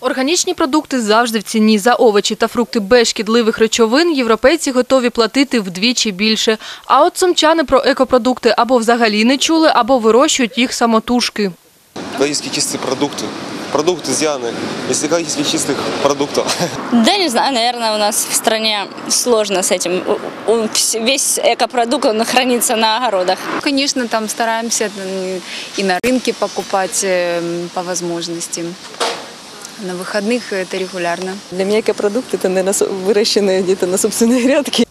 Органічні продукти завжди в ціні. За овочі та фрукти без шкідливих речовин європейці готові платити вдвічі більше. А от сумчани про екопродукти або взагалі не чули, або вирощують їх самотужки. Экологически чистые продукты. Продукты из Яны. Из экологически чистых продуктов. Да не знаю, наверное, у нас в стране сложно с этим. У- у- вс- Весь экопродукт, он хранится на огородах. Конечно, там стараемся м, и на рынке покупать э, м, по возможности. На выходных это регулярно. Для меня экопродукт это, наверное, выращенные где-то на собственной грядке.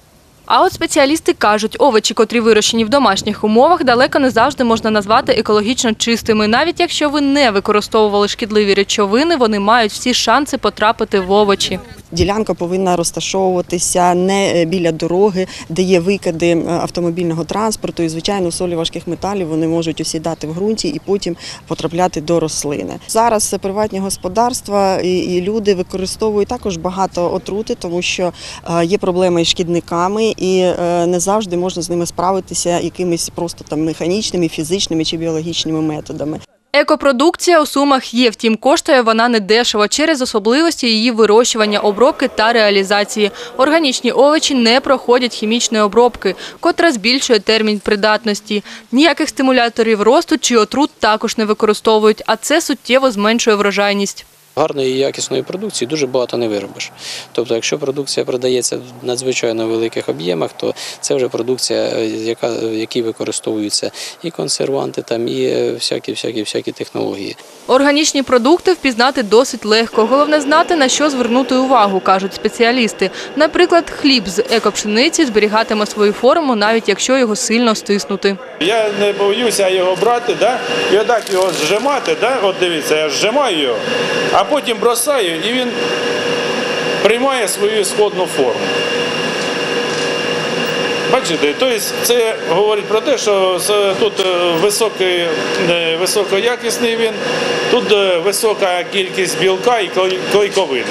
А от спеціалісти кажуть, овочі, котрі вирощені в домашніх умовах, далеко не завжди можна назвати екологічно чистими. Навіть якщо ви не використовували шкідливі речовини, вони мають всі шанси потрапити в овочі. Ділянка повинна розташовуватися не е, біля дороги, де є викиди автомобільного транспорту. І, звичайно, солі важких металів вони можуть осідати в ґрунті і потім потрапляти до рослини. Зараз е, приватні господарства і, люди використовують також багато отрути, тому що е, є проблеми із шкідниками, і не завжди можна з ними справитися якимись просто там механічними, фізичними чи біологічними методами. Екопродукція у сумах є, втім коштує вона не дешево через особливості її вирощування, обробки та реалізації. Органічні овочі не проходять хімічної обробки, котра збільшує термін придатності. Ніяких стимуляторів росту чи отрут також не використовують, а це суттєво зменшує врожайність. Гарної і якісної продукції дуже багато не виробиш. Тобто, якщо продукція продається в надзвичайно великих об'ємах, то це вже продукція, е, яка, в якій використовуються і консерванти, там, і е, всякі, всякі, всякі технології. Органічні продукти впізнати досить легко. Головне знати, на що звернути увагу, кажуть спеціалісти. Наприклад, хліб з екопшениці зберігатиме свою форму, навіть якщо його сильно стиснути. Я не боюся його брати, да? і отак його зжимати, да? от дивіться, я зжимаю його, а потім бросаю, і він приймає свою ісходну форму. Бачите, тобто це говорить про те, що тут е, е, високоякісний він, тут е, висока кількість білка і клей- клейковини.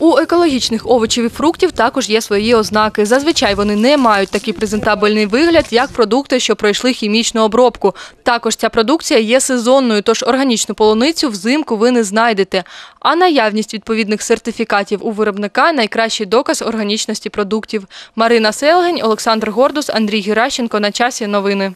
У екологічних овочів і фруктів також є свої ознаки. Зазвичай вони не мають такий презентабельний вигляд, як продукти, що пройшли хімічну обробку. Також ця продукція є сезонною, тож органічну полуницю взимку ви не знайдете. А наявність відповідних сертифікатів у виробника найкращий доказ органічності продуктів. Марина Селгень, Олександр Гордус, Андрій Геращенко. На часі новини.